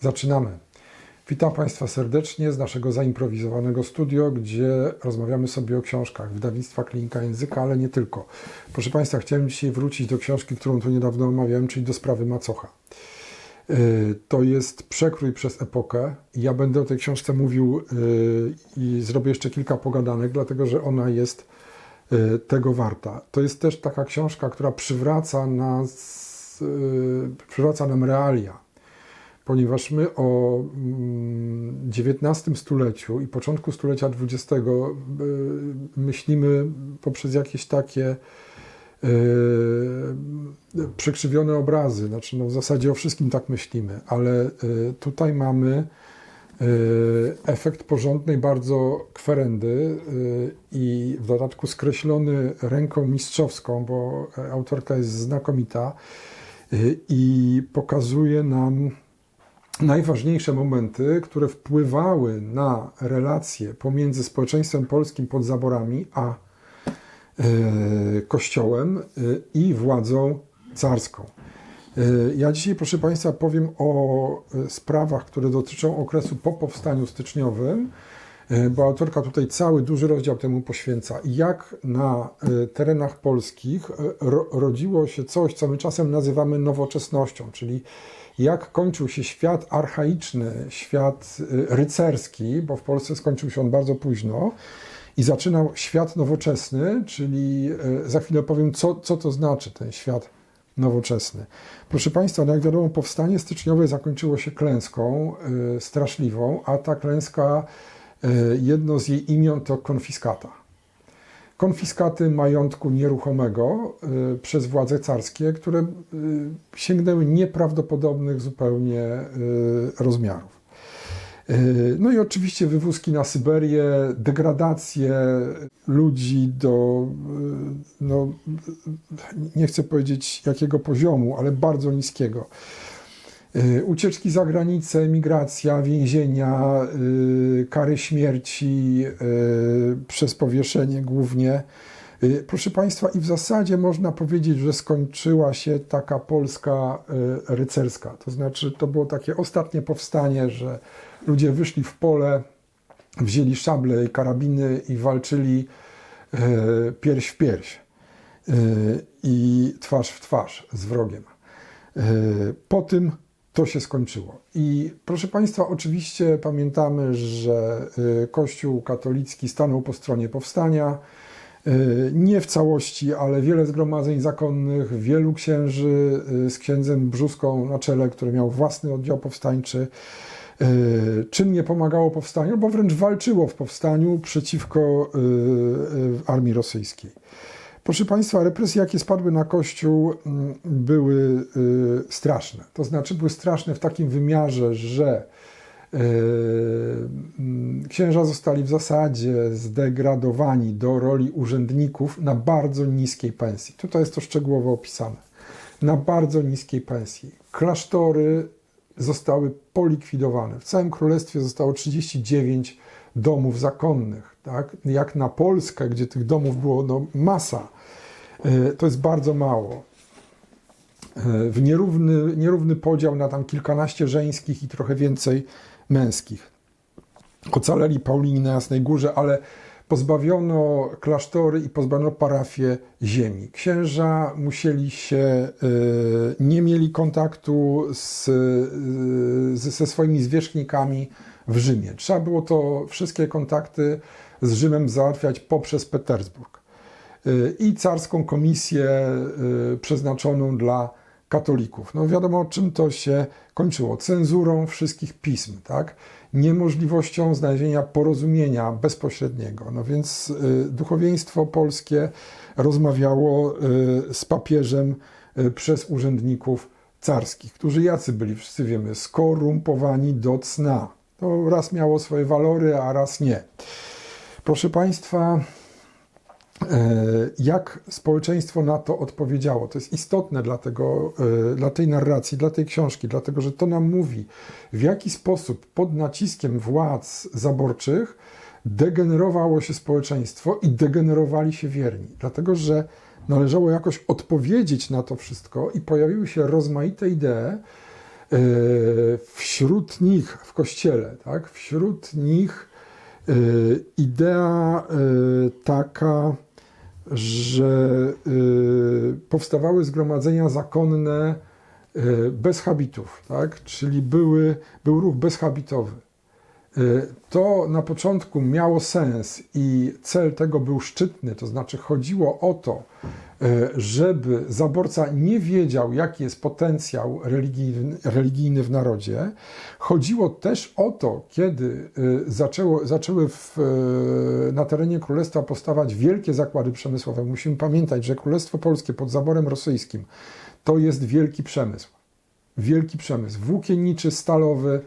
Zaczynamy. Witam Państwa serdecznie z naszego zaimprowizowanego studio, gdzie rozmawiamy sobie o książkach wydawnictwa Klinika Języka, ale nie tylko. Proszę Państwa, chciałem dzisiaj wrócić do książki, którą tu niedawno omawiałem, czyli do sprawy Macocha. Yy, To jest przekrój przez epokę. Ja będę o tej książce mówił yy, i zrobię jeszcze kilka pogadanek, dlatego że ona jest yy, tego warta. To jest też taka książka, która przywraca nas, przywraca nam realia ponieważ my o mm, XIX stuleciu i początku stulecia XX y, myślimy poprzez jakieś takie y, przekrzywione obrazy. Znaczy, no w zasadzie o wszystkim tak myślimy, ale y, tutaj mamy efekt porządnej bardzo kwerendy i w dodatku skreślony ręką mistrzowską, bo autorka jest znakomita i pokazuje nam najważniejsze momenty, które wpływały na relacje pomiędzy społeczeństwem polskim pod zaborami a e, kościołem e, i władzą carską. E, Ja dzisiaj, proszę Państwa, powiem o sprawach, które dotyczą okresu po powstaniu styczniowym, bo autorka tutaj cały duży rozdział temu poświęca. Jak na terenach polskich ro, rodziło się coś, co my czasem nazywamy nowoczesnością, czyli jak kończył się świat archaiczny, świat y, rycerski, bo w Polsce skończył się on bardzo późno, i zaczynał świat nowoczesny, czyli y, za chwilę powiem, co, co to znaczy ten świat nowoczesny. Proszę Państwa, no jak wiadomo, powstanie styczniowe zakończyło się klęską y, straszliwą, a ta klęska, jedno z jej imion to konfiskata konfiskaty majątku nieruchomego y, przez władze carskie, które y, sięgnęły nieprawdopodobnych zupełnie y, rozmiarów. No i oczywiście wywózki na Syberię, degradację ludzi do, no, nie chcę powiedzieć jakiego poziomu, ale bardzo niskiego. Y, Ucieczki za granicę, emigracja, więzienia, y, kary śmierci y, przez powieszenie głównie. Proszę Państwa, i w zasadzie można powiedzieć, że skończyła się taka Polska rycerska. To znaczy, to było takie ostatnie powstanie, że ludzie wyszli w pole, wzięli szable i karabiny i walczyli pierś w pierś i twarz w twarz z wrogiem. Po tym to się skończyło. I proszę Państwa, oczywiście pamiętamy, że y, Kościół katolicki stanął po stronie powstania. Y, Nie w całości, ale wiele zgromadzeń zakonnych, wielu księży y, z księdzem Brzuską na czele, który miał własny oddział powstańczy. Czym nie pomagało powstaniu, bo wręcz walczyło w powstaniu przeciwko armii rosyjskiej. Proszę Państwa, represje, jakie spadły na Kościół, mm, były y, straszne. To znaczy, były straszne w takim wymiarze, że y, mm, księża zostali w zasadzie zdegradowani do roli urzędników na bardzo niskiej pensji. Tutaj jest to szczegółowo opisane. Na bardzo niskiej pensji. Klasztory zostały polikwidowane. W całym królestwie zostało 39 domów zakonnych. Tak? Jak na Polskę, gdzie tych domów było no, masa, e, to jest bardzo mało. E, W nierówny, nierówny podział na tam kilkanaście żeńskich i trochę więcej męskich. Ocaleli Paulini na Jasnej Górze, ale pozbawiono klasztory i pozbawiono parafie ziemi. Księża musieli się, e, nie mieli kontaktu z, ze swoimi zwierzchnikami w Rzymie. Trzeba było to wszystkie kontakty z Rzymem załatwiać poprzez Petersburg y, i carską komisję y, przeznaczoną dla katolików. No wiadomo, czym to się kończyło. Cenzurą wszystkich pism, tak? Niemożliwością znalezienia porozumienia bezpośredniego. No więc y, duchowieństwo polskie rozmawiało z papieżem przez urzędników carskich, którzy jacy byli, wszyscy wiemy, skorumpowani do cna. To raz miało swoje walory, a raz nie. Proszę Państwa, e, jak społeczeństwo na to odpowiedziało. To jest istotne dla, tego, e, dla tej narracji, dla tej książki, dlatego że to nam mówi, w jaki sposób pod naciskiem władz zaborczych degenerowało się społeczeństwo i degenerowali się wierni. Dlatego, że należało jakoś odpowiedzieć na to wszystko i pojawiły się rozmaite idee, Wśród nich w kościele, tak, wśród nich e, idea e, taka, że e, powstawały zgromadzenia zakonne bez habitów, tak? czyli były, był ruch bezhabitowy. To na początku miało sens i cel tego był szczytny, to znaczy chodziło o to, żeby zaborca nie wiedział, jaki jest potencjał religijny, w narodzie. Chodziło też o to, kiedy zaczęło, zaczęły w, na terenie królestwa powstawać wielkie zakłady przemysłowe. Musimy pamiętać, że Królestwo Polskie pod zaborem rosyjskim to jest wielki przemysł. Wielki przemysł włókienniczy, stalowy,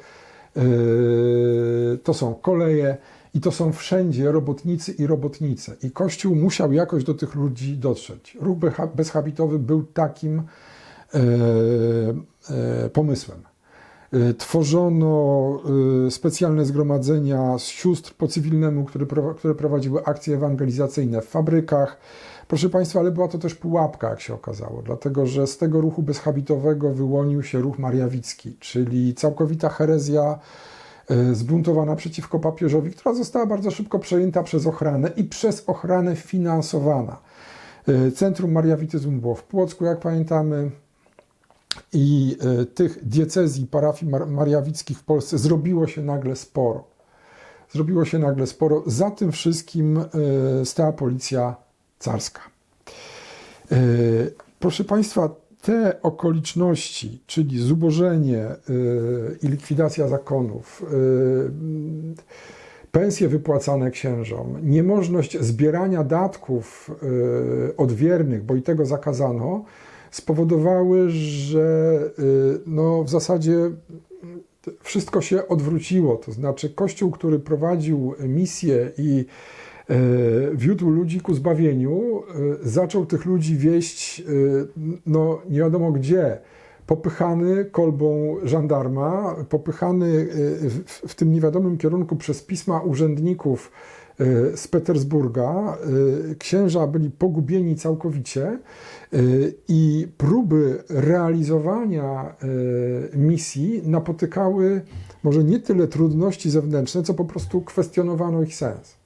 to są koleje i to są wszędzie robotnicy i robotnice. I Kościół musiał jakoś do tych ludzi dotrzeć. Ruch bezhabitowy był takim e, e, pomysłem. E, tworzono e, specjalne zgromadzenia z sióstr po cywilnemu, które, które prowadziły akcje ewangelizacyjne w fabrykach. Proszę Państwa, ale była to też pułapka, jak się okazało, dlatego że z tego ruchu bezhabitowego wyłonił się ruch mariawicki, czyli całkowita herezja zbuntowana przeciwko papieżowi, która została bardzo szybko przejęta przez ochranę i przez ochranę finansowana. Centrum mariawityzmu było w Płocku, jak pamiętamy, i tych diecezji, parafii mariawickich w Polsce zrobiło się nagle sporo. Zrobiło się nagle sporo. Za tym wszystkim stała policja carska. Proszę Państwa, te okoliczności, czyli zubożenie i likwidacja zakonów, pensje wypłacane księżom, niemożność zbierania datków odwiernych, bo i tego zakazano, spowodowały, że no, w zasadzie wszystko się odwróciło. To znaczy, Kościół, który prowadził misję i wiódł ludzi ku zbawieniu, zaczął tych ludzi wieść no, nie wiadomo gdzie. Popychany kolbą żandarma, popychany w, w tym niewiadomym kierunku przez pisma urzędników z Petersburga. Księża byli pogubieni całkowicie i próby realizowania misji napotykały może nie tyle trudności zewnętrzne, co po prostu kwestionowano ich sens.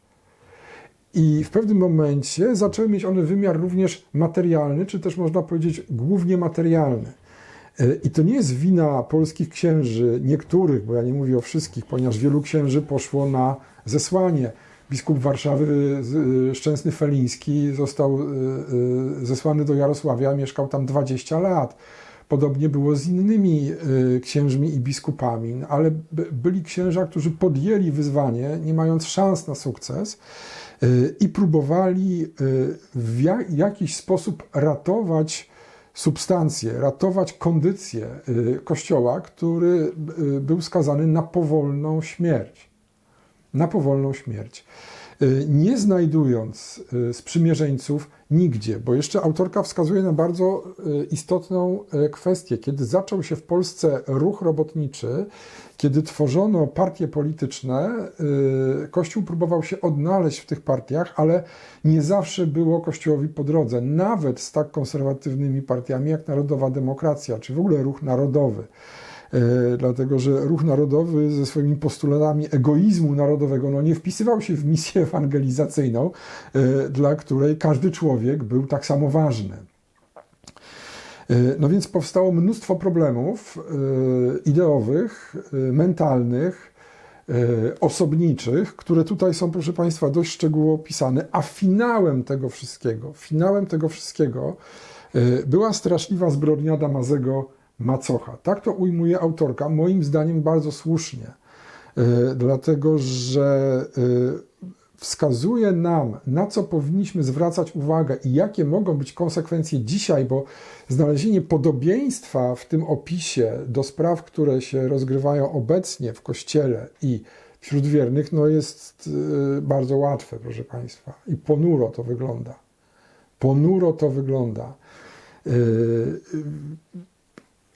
I w pewnym momencie zaczęły mieć one wymiar również materialny, czy też można powiedzieć głównie materialny. I to nie jest wina polskich księży, niektórych, bo ja nie mówię o wszystkich, ponieważ wielu księży poszło na zesłanie. Biskup Warszawy Szczęsny Feliński został zesłany do Jarosławia, mieszkał tam 20 lat. Podobnie było z innymi księżmi i biskupami, ale byli księża, którzy podjęli wyzwanie, nie mając szans na sukces i próbowali w jakiś sposób ratować substancję, ratować kondycję Kościoła, który był skazany na powolną śmierć. Na powolną śmierć. Nie znajdując sprzymierzeńców nigdzie, bo jeszcze autorka wskazuje na bardzo istotną kwestię. Kiedy zaczął się w Polsce ruch robotniczy, kiedy tworzono partie polityczne, Kościół próbował się odnaleźć w tych partiach, ale nie zawsze było Kościołowi po drodze, nawet z tak konserwatywnymi partiami jak Narodowa Demokracja, czy w ogóle Ruch Narodowy. Dlatego, że ruch narodowy ze swoimi postulatami egoizmu narodowego no nie wpisywał się w misję ewangelizacyjną, dla której każdy człowiek był tak samo ważny. No więc powstało mnóstwo problemów ideowych, mentalnych, osobniczych, które tutaj są, proszę Państwa, dość szczegółowo opisane, a finałem tego wszystkiego, finałem tego wszystkiego była straszliwa zbrodnia Damazego Macocha. Tak to ujmuje autorka, moim zdaniem bardzo słusznie, dlatego że wskazuje nam, na co powinniśmy zwracać uwagę i jakie mogą być konsekwencje dzisiaj, bo znalezienie podobieństwa w tym opisie do spraw, które się rozgrywają obecnie w Kościele i wśród wiernych, no jest bardzo łatwe, proszę Państwa. I ponuro to wygląda. Ponuro to wygląda.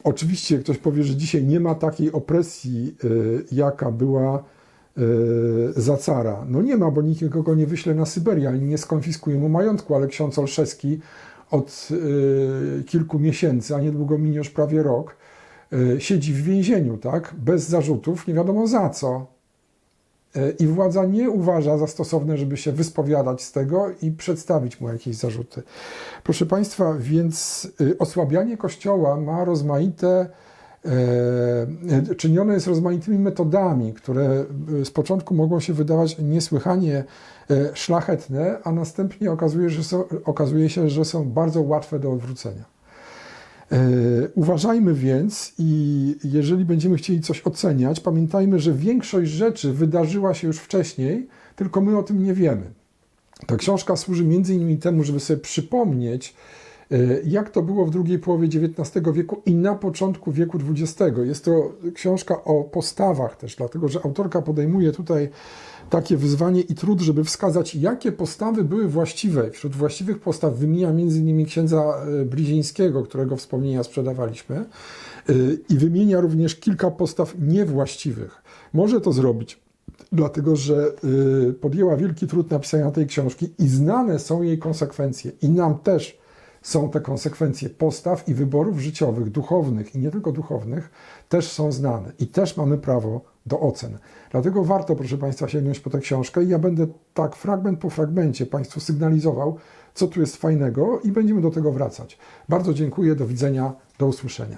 Oczywiście ktoś powie, że dzisiaj nie ma takiej opresji, jaka była za cara. No nie ma, bo nikt nikogo nie wyśle na Syberię, ani nie skonfiskuje mu majątku, ale ksiądz Olszewski od kilku miesięcy, a niedługo minie już prawie rok, y, siedzi w więzieniu, tak, bez zarzutów, nie wiadomo za co. Y, I władza nie uważa za stosowne, żeby się wyspowiadać z tego i przedstawić mu jakieś zarzuty. Proszę Państwa, więc y, osłabianie Kościoła ma rozmaite, e, czynione jest rozmaitymi metodami, które y, z początku mogą się wydawać niesłychanie e, szlachetne, a następnie okazuje, że są, okazuje się, że są bardzo łatwe do odwrócenia. E, Uważajmy więc i jeżeli będziemy chcieli coś oceniać, pamiętajmy, że większość rzeczy wydarzyła się już wcześniej, tylko my o tym nie wiemy. Ta książka służy między innymi temu, żeby sobie przypomnieć, jak to było w drugiej połowie XIX wieku i na początku wieku XX. Jest to książka o postawach też, dlatego że autorka podejmuje tutaj takie wyzwanie i trud, żeby wskazać, jakie postawy były właściwe. Wśród właściwych postaw wymienia innymi księdza e, Blizińskiego, którego wspomnienia sprzedawaliśmy, e, i wymienia również kilka postaw niewłaściwych. Może to zrobić, dlatego że podjęła wielki trud napisania tej książki i znane są jej konsekwencje. I nam też są te konsekwencje postaw i wyborów życiowych, duchownych i nie tylko duchownych, też są znane i też mamy prawo do ocen. Dlatego warto, proszę Państwa, sięgnąć po tę książkę i ja będę tak fragment po fragmencie Państwu sygnalizował, co tu jest fajnego i będziemy do tego wracać. Bardzo dziękuję, do widzenia, do usłyszenia.